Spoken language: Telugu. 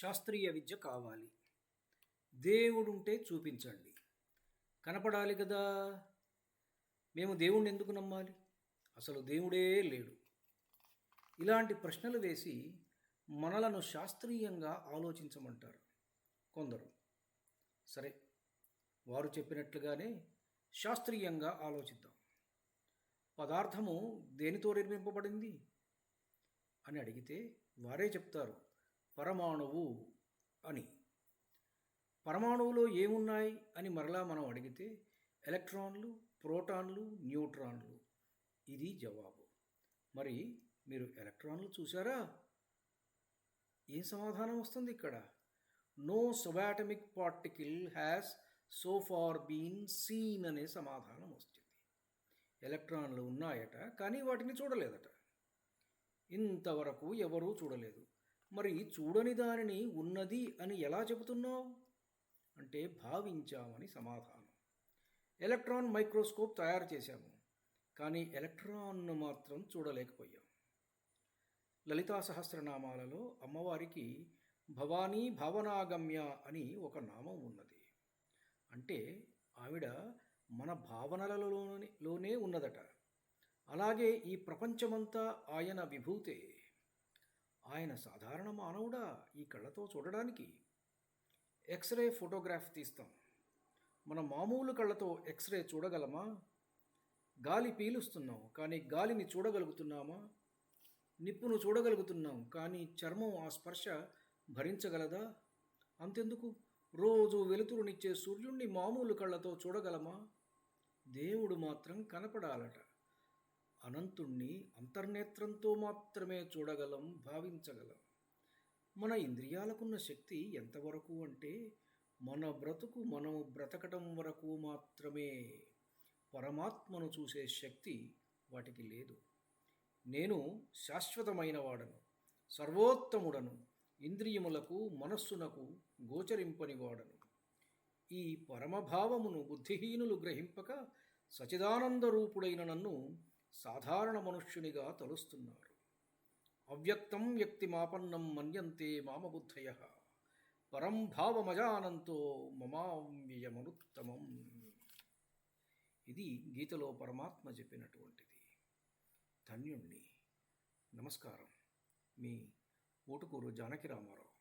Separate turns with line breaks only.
శాస్త్రీయ విద్య కావాలి. దేవుడుంటే చూపించండి. కనపడాలి కదా. మేము దేవుణ్ణి ఎందుకు నమ్మాలి? అసలు దేవుడే లేడు. ఇలాంటి ప్రశ్నలు వేసి మనలను శాస్త్రీయంగా ఆలోచించమంటారు కొందరు. సరే వారు చెప్పినట్లుగానే శాస్త్రీయంగా ఆలోచిద్దాం. పదార్థము దేనితో నిర్మింపబడింది? అని అడిగితే వారే చెప్తారు. పరమాణువు అని. పరమాణువులో ఏమున్నాయి అని మరలా మనం అడిగితే ఎలక్ట్రాన్లు ప్రోటాన్లు న్యూట్రాన్లు. ఇది జవాబు. మరి మీరు ఎలక్ట్రాన్లు చూసారా ఏం సమాధానం వస్తుంది ఇక్కడ? No subatomic particle has so far been seen అనే సమాధానం వస్తుంది. ఎలక్ట్రాన్లు ఉన్నాయట కానీ వాటిని చూడలేదట. ఇంతవరకు ఎవరూ చూడలేదు. మరి చూడని దానిని ఉన్నది అని ఎలా చెబుతున్నావు? అంటే భావించామని సమాధానం. ఎలక్ట్రాన్ మైక్రోస్కోప్ తయారు చేశాము కానీ ఎలక్ట్రాన్ను మాత్రం చూడలేకపోయాం. లలితా సహస్రనామాలలో అమ్మవారికి భవానీ భావనాగమ్య అని ఒక నామం ఉన్నది. అంటే ఆవిడ మన భావనలలోనే లోనే ఉన్నదట. అలాగే ఈ ప్రపంచమంతా ఆయన విభూతే. ఆయన సాధారణ మానవుడా ఈ కళ్ళతో చూడడానికి? ఎక్స్రే ఫోటోగ్రాఫ్ తీస్తాం. మన మామూలు కళ్ళతో ఎక్స్రే చూడగలమా? గాలి పీలుస్తున్నాం కానీ గాలిని చూడగలుగుతున్నామా? నిప్పును చూడగలుగుతున్నాం కానీ చర్మం ఆ స్పర్శ భరించగలదా? అంతెందుకు? రోజు వెలుతురునిచ్చే సూర్యుణ్ణి మామూలు కళ్ళతో చూడగలమా? దేవుడు మాత్రం కనపడాలట. అనంతుణ్ణి అంతర్నేత్రంతో మాత్రమే చూడగలం భావించగలం. మన ఇంద్రియాలకున్న శక్తి ఎంతవరకు అంటే మన బ్రతుకు మనము బ్రతకటం వరకు మాత్రమే. పరమాత్మను చూసే శక్తి వాటికి లేదు. నేను శాశ్వతమైన వాడను సర్వోత్తముడను ఇంద్రియములకు మనస్సునకు గోచరింపని వాడను ఈ పరమభావమును బుద్ధిహీనులు గ్రహింపక సచిదానంద రూపుడైన నన్ను సాధారణ మనుష్యునిగా తలుస్తున్నారు. అవ్యక్తం వ్యక్తిమాపన్నం మన్యంతే మామబుద్ధయ. పరం భావమజానంతో మమావ్యయమనుత్తమం. ఇది గీతలో పరమాత్మ చెప్పినటువంటిది. ధన్యుణ్ణి. నమస్కారం. మీ ఓటుకూరు జానకి రామారావు.